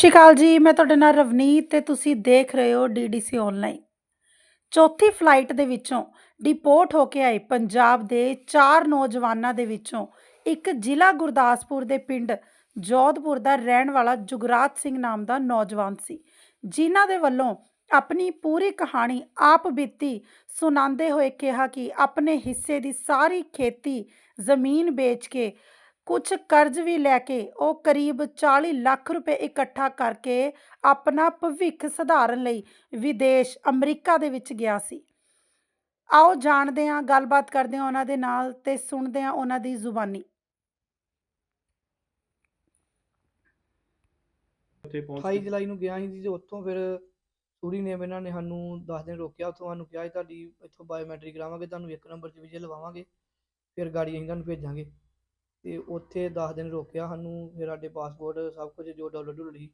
ਸਤਿ ਸ਼੍ਰੀ ਅਕਾਲ ਜੀ, ਮੈਂ ਤੁਹਾਡੇ ਨਾਲ ਰਵਨੀਤ ਤੇ ਤੁਸੀਂ ਦੇਖ ਰਹੇ ਹੋ ਡੀਡੀਸੀ ਆਨਲਾਈਨ ਚੌਥੀ ਫਲਾਈਟ ਦੇ ਵਿੱਚੋਂ ਡਿਪੋਰਟ ਹੋ ਕੇ ਆਏ ਪੰਜਾਬ ਦੇ ਚਾਰ ਨੌਜਵਾਨਾਂ ਦੇ ਵਿੱਚੋਂ ਇੱਕ ਜ਼ਿਲ੍ਹਾ ਗੁਰਦਾਸਪੁਰ ਦੇ ਪਿੰਡ ਜੋਧਪੁਰ ਦਾ ਰਹਿਣ ਵਾਲਾ ਜੁਗਰਾਜ ਸਿੰਘ ਨਾਮ ਦਾ ਨੌਜਵਾਨ ਸੀ। ਜਿਨ੍ਹਾਂ ਦੇ ਵੱਲੋਂ ਆਪਣੀ ਪੂਰੀ ਕਹਾਣੀ ਆਪ ਬੀਤੀ, ਸੁਣਾਉਂਦੇ ਹੋਏ ਕਿਹਾ ਕਿ ਆਪਣੇ ਹਿੱਸੇ ਦੀ ਸਾਰੀ ਖੇਤੀ ਜ਼ਮੀਨ ਵੇਚ ਕੇ ਕੁਝ ਕਰਜ਼ ਵੀ ਲੈ ਕੇ ਉਹ ਕਰੀਬ 40 ਲੱਖ ਰੁਪਏ ਇਕੱਠਾ ਕਰਕੇ ਆਪਣਾ ਭਵਿੱਖ ਸੁਧਾਰਨ ਲਈ ਵਿਦੇਸ਼ ਅਮਰੀਕਾ ਦੇ ਵਿੱਚ ਗਿਆ ਸੀ। ਆਓ ਜਾਣਦੇ ਹਾਂ ਗੱਲਬਾਤ ਕਰਦੇ ਹਾਂ ਉਹਨਾਂ ਦੇ ਨਾਲ ਤੇ ਸੁਣਦੇ ਹਾਂ ਉਹਨਾਂ ਦੀ ਜ਼ੁਬਾਨੀ। ਉੱਥੇ ਪਹੁੰਚ 28 ਜੁਲਾਈ ਨੂੰ ਗਿਆ ਸੀ ਜੀ ਤੇ ਉੱਥੋਂ ਫਿਰ ਸੂਰੀ ਨੇ ਇਹਨਾਂ ਨੇ ਸਾਨੂੰ 10 ਦਿਨ ਰੋਕਿਆ ਉੱਥੋਂ ਸਾਨੂੰ ਕਿਹਾ ਸੀ ਤੁਹਾਡੀ ਇੱਥੋਂ ਬਾਇਓਮੈਟ੍ਰਿਕ ਕਰਾਵਾਂਗੇ ਤੁਹਾਨੂੰ ਇੱਕ ਨੰਬਰ 'ਚ ਵੀਜ਼ੇ ਲਵਾਵਾਂਗੇ ਫਿਰ ਗਾੜੀ ਅਸੀਂ ਤੁਹਾਨੂੰ ਭੇਜਾਂਗੇ। ਤੇ ਉੱਥੇ 10 ਦਿਨ ਰੋਕਿਆ ਸਾਨੂੰ ਫਿਰ ਸਾਡੇ ਪਾਸਪੋਰਟ ਸਭ ਕੁਝ ਜੋ ਡਾਲਰ ਡੁਲਰ ਸੀ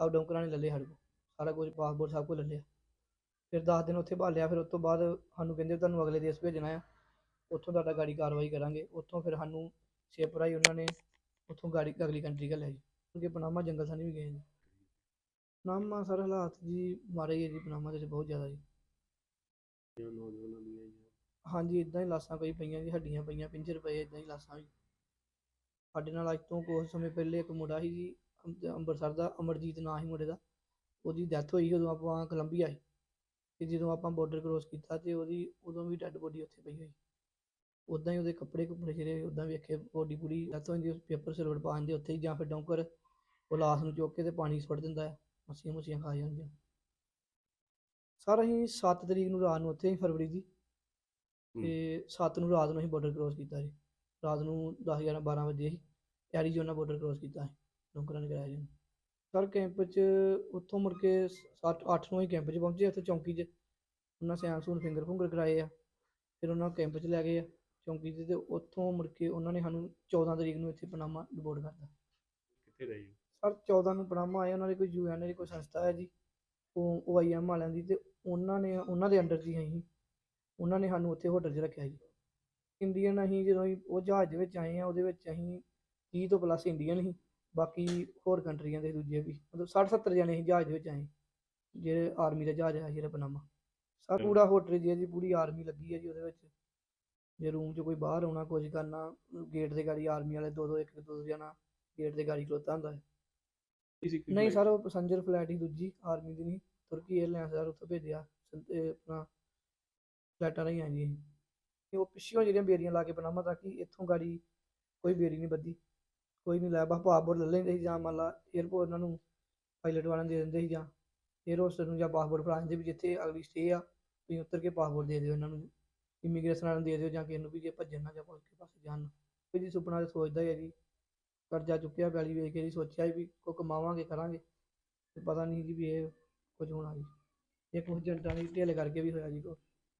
ਸਭ ਡੌਂਕਰਾਂ ਨੇ ਲੈ ਲਏ ਸਾਡੇ ਕੋਲ ਸਾਰਾ ਕੁਝ ਪਾਸਪੋਰਟ ਸਭ ਕੁਝ ਲੈ ਲਿਆ। ਫਿਰ 10 ਦਿਨ ਉੱਥੇ ਭਾਲਿਆ ਫਿਰ ਉਸ ਤੋਂ ਬਾਅਦ ਸਾਨੂੰ ਕਹਿੰਦੇ ਤੁਹਾਨੂੰ ਅਗਲੇ ਦੇਸ਼ ਭੇਜਣਾ ਆ ਉੱਥੋਂ ਤੁਹਾਡਾ ਗਾੜੀ ਕਾਰਵਾਈ ਕਰਾਂਗੇ ਉੱਥੋਂ ਫਿਰ ਸਾਨੂੰ ਸ਼ਿਪ ਰਾਹੀਂ ਉਹਨਾਂ ਨੇ ਉੱਥੋਂ ਗਾੜੀ ਅਗਲੀ ਕੰਟਰੀ ਘੱਲਿਆ ਜੀ। ਕਿਉਂਕਿ ਪਨਾਮਾ ਜੰਗਲ ਸਾਨੀ ਵੀ ਗਏ ਜੀ। ਪਨਾਮਾ ਸਰ ਹਾਲਾਤ ਜੀ ਮਾਰੇ ਹੀ ਹੈ ਜੀ ਪਨਾਮਾ ਦੇ ਵਿੱਚ ਬਹੁਤ ਜ਼ਿਆਦਾ ਜੀ। ਨੌਜਵਾਨਾਂ ਦੀਆਂ। ਹਾਂਜੀ ਇਦਾਂ ਹੀ ਲਾਸਾਂ ਕਈ ਪਈਆਂ ਜੀ ਹੱਡੀਆਂ ਪਈਆਂ ਪਿੰਜਰ ਪਏ ਇਦਾਂ ਹੀ ਲਾਸਾਂ ਵੀ। ਸਾਡੇ ਨਾਲ ਅੱਜ ਤੋਂ ਕੁਝ ਸਮੇਂ ਪਹਿਲੇ ਇੱਕ ਮੁੰਡਾ ਸੀ ਜੀ ਅੰਮ- ਅੰਮ੍ਰਿਤਸਰ ਦਾ ਅਮਰਜੀਤ ਨਾਂ ਸੀ ਮੁੰਡੇ ਦਾ। ਉਹਦੀ ਡੈਥ ਹੋਈ ਉਦੋਂ ਆਪਾਂ ਕੋਲੰਬੀਆ ਸੀ। ਤੇ ਜਦੋਂ ਆਪਾਂ ਬਾਰਡਰ ਕ੍ਰੋਸ ਕੀਤਾ ਤੇ ਉਹਦੀ ਉਦੋਂ ਵੀ ਡੈੱਡ ਬੋਡੀ ਉੱਥੇ ਪਈ ਹੋਈ। ਉਦਾਂ ਹੀ ਉਹਦੇ ਕੱਪੜੇ ਕੁੱਪੜੇ ਜਿਹੜੇ ਉਦਾਂ ਵੇਖੇ ਬੋਡੀ ਪੂਰੀ ਡੈਥ ਹੋ ਜਾਂਦੀ ਪੇਪਰ ਸਿਲਵਰ ਪਾ ਦਿੰਦੇ ਉੱਥੇ ਹੀ ਜਾਂ ਫਿਰ ਡੌਂਕਰ ਉਹ ਲਾਸ਼ ਨੂੰ ਚੁੱਕ ਕੇ ਤੇ ਪਾਣੀ 'ਚ ਸੁੱਟ ਦਿੰਦਾ ਹੈ ਮੱਛੀਆਂ ਮੁੱਛੀਆਂ ਖਾ ਜਾਂਦੀਆਂ। ਸਰ ਅਸੀਂ 7 ਤਰੀਕ ਨੂੰ ਰਾਤ ਨੂੰ ਉੱਥੇ ਸੀ ਫਰਵਰੀ ਦੀ। ਤੇ 7 ਨੂੰ ਰਾਤ ਨੂੰ ਅਸੀਂ ਬਾਰਡਰ ਕ੍ਰੋਸ ਕੀਤਾ ਜੀ। ਰਾਤ ਨੂੰ 10 11 12 ਵਜੇ ਅਸੀਂ ਐਰੀਜ਼ੋਨਾ ਬਾਰਡਰ ਕ੍ਰੋਸ ਕੀਤਾ ਸੀ ਡੋਂਕਰਾਂ ਨੇ ਕਰਾਇਆ ਜੀ ਸਰ ਕੈਂਪ 'ਚ ਉੱਥੋਂ ਮੁੜ ਕੇ 7 8 ਨੂੰ ਅਸੀਂ ਕੈਂਪ 'ਚ ਪਹੁੰਚੇ ਉੱਥੇ ਚੌਂਕੀ 'ਚ ਉਹਨਾਂ ਸੈਨ ਸੂਨ ਫਿੰਗਰ ਫੁੰਗਰ ਕਰਾਏ ਆ ਫਿਰ ਉਹਨਾਂ ਨੂੰ ਕੈਂਪ 'ਚ ਲੈ ਗਏ ਆ ਚੌਂਕੀ 'ਚ ਤੇ ਉੱਥੋਂ ਮੁੜ ਕੇ ਉਹਨਾਂ ਨੇ ਸਾਨੂੰ 14 ਤਰੀਕ ਨੂੰ ਇੱਥੇ ਪਨਾਮਾ ਡਿਪੋਰਟ ਕਰਤਾ। ਕਿੱਥੇ ਰਹੇ? ਸਰ 14 ਨੂੰ ਪਨਾਮਾ ਆਏ ਉਹਨਾਂ ਦੀ ਕੋਈ ਯੂਐਨ ਦੀ ਕੋਈ ਸੰਸਥਾ ਹੈ ਜੀ ਉਹ ਉਹ ਆਈਐਮ ਵਾਲਿਆਂ ਦੀ ਤੇ ਉਹਨਾਂ ਨੇ ਉਹਨਾਂ ਦੇ ਅੰਡਰ ਹੀ ਅਸੀਂ ਉਹਨਾਂ ਨੇ ਸਾਨੂੰ ਉੱਥੇ ਹੋਟਲ 'ਚ ਰੱਖਿਆ ਜੀ। ਇੰਡੀਅਨ ਅਸੀਂ ਜਦੋਂ ਉਹ ਜਹਾਜ਼ ਦੇ ਵਿੱਚ ਆਏ ਆ ਉਹਦੇ ਵਿੱਚ ਅਸੀਂ 30 ਤੋਂ ਪਲੱਸ ਇੰਡੀਅਨ ਸੀ ਬਾਕੀ ਹੋਰ ਕੰਟਰੀਆਂ ਦੇ ਦੂਜੇ ਵੀ ਮਤਲਬ 60 70 ਜਣੇ ਅਸੀਂ ਜਹਾਜ਼ ਦੇ ਵਿੱਚ ਆਏ ਜਿਹੜੇ ਆਰਮੀ ਦਾ ਜਹਾਜ਼ ਆ ਜਿਹੜਾ ਪਨਾਮਾ ਸਰ ਪੂਰਾ ਹੋਟਲ ਜੀ ਹੈ ਜੀ ਪੂਰੀ ਆਰਮੀ ਲੱਗੀ ਹੈ ਜੀ ਉਹਦੇ ਵਿੱਚ। ਜੇ ਰੂਮ 'ਚ ਕੋਈ ਬਾਹਰ ਆਉਣਾ ਕੁਝ ਕਰਨਾ ਗੇਟ ਦੇ ਗਾੜੀ ਆਰਮੀ ਵਾਲੇ ਦੋ ਦੋ ਇੱਕ ਦੋ ਦੋ ਜਣਾ ਗੇਟ ਦੇ ਗਾੜੀ ਖਲੋਤਾ ਹੁੰਦਾ। ਹੈ ਕੀ ਸੀ ਕੀ ਨਹੀਂ flight? ਸਰ ਉਹ ਪੈਸੰਜਰ ਫਲਾਈਟ ਹੀ ਦੂਜੀ ਆਰਮੀ ਦੀ ਨਹੀਂ ਤੁਰਕੀ 에ਅਰਲਾਈਨਸ ਸਰ ਉੱਥੋਂ ਭੇਜਿਆ ਸੰ- ਇਹ ਆਪਣਾ ਫਲਾਈਟਾਂ ਨਹੀਂ ਆਈ ਜੀ। ਇਹ ਉਹ ਪਿੱਛੋਂ ਜਿਹੜੀਆਂ ਬੇਰੀਆਂ ਲਾ ਕੇ ਪਨਾਮਾ ਤੱਕ ਹੀ ਇੱਥੋਂ ਗਾੜੀ ਕੋਈ ਬੇਰੀ ਨਹੀਂ ਬੱਦੀ ਕੋਈ ਨਹੀਂ ਲੈ ਬਸ ਪਾਸਪੋਰਟ ਲੈ ਲੈਂਦੇ ਸੀ ਜਾਂ ਮੰਨ ਲਾ 에ਅਰਪੋਰਟ ਉਹਨਾਂ ਨੂੰ ਪਾਇਲਟ ਵਾਲਿਆਂ ਨੂੰ ਦੇ ਦਿੰਦੇ ਸੀ ਜਾਂ 에ਅਰ ਹੋਸਟਲ ਨੂੰ ਜਾਂ ਪਾਸਪੋਰਟ ਫੜਾ ਦਿੰਦੇ ਵੀ ਜਿੱਥੇ ਅਗਲੀ ਸਟੇ ਆ, ਤੁਸੀਂ ਉੱਤਰ ਕੇ ਪਾਸਪੋਰਟ ਦੇ ਦਿਓ ਇਹਨਾਂ ਨੂੰ ਇਮੀਗ੍ਰੇਸ਼ਨ ਵਾਲਿਆਂ ਨੂੰ ਦੇ ਦਿਓ ਜਾਂ ਕਿਸੇ ਨੂੰ ਵੀ ਜੇ ਭੱਜਣ ਨਾ ਜਾਂ ਪੁਲਿਸ ਕੇ ਪਾਸੇ ਜਾਣ ਕੋਈ ਜੀ ਸੁਪਨਾ ਤਾਂ ਸੋਚਦਾ ਹੈ ਜੀ, ਕਰਜ਼ਾ ਚੁੱਕਿਆ, ਪੈਲੀ ਵੇਚ ਕੇ ਜੀ ਸੋਚਿਆ ਵੀ ਕੋ ਕਮਾਵਾਂਗੇ, ਕਰਾਂਗੇ ਪਤਾ ਨਹੀਂ ਜੀ ਵੀ ਇਹ ਕੁਝ ਹੋਣਾ ਜੀ। ਇਹ ਕੁਝ ਜੰਟਾਂ ਦੀ ਢਿੱਲ ਕਰਕੇ ਵੀ ਹੋਇਆ ਜੀ ਕੋ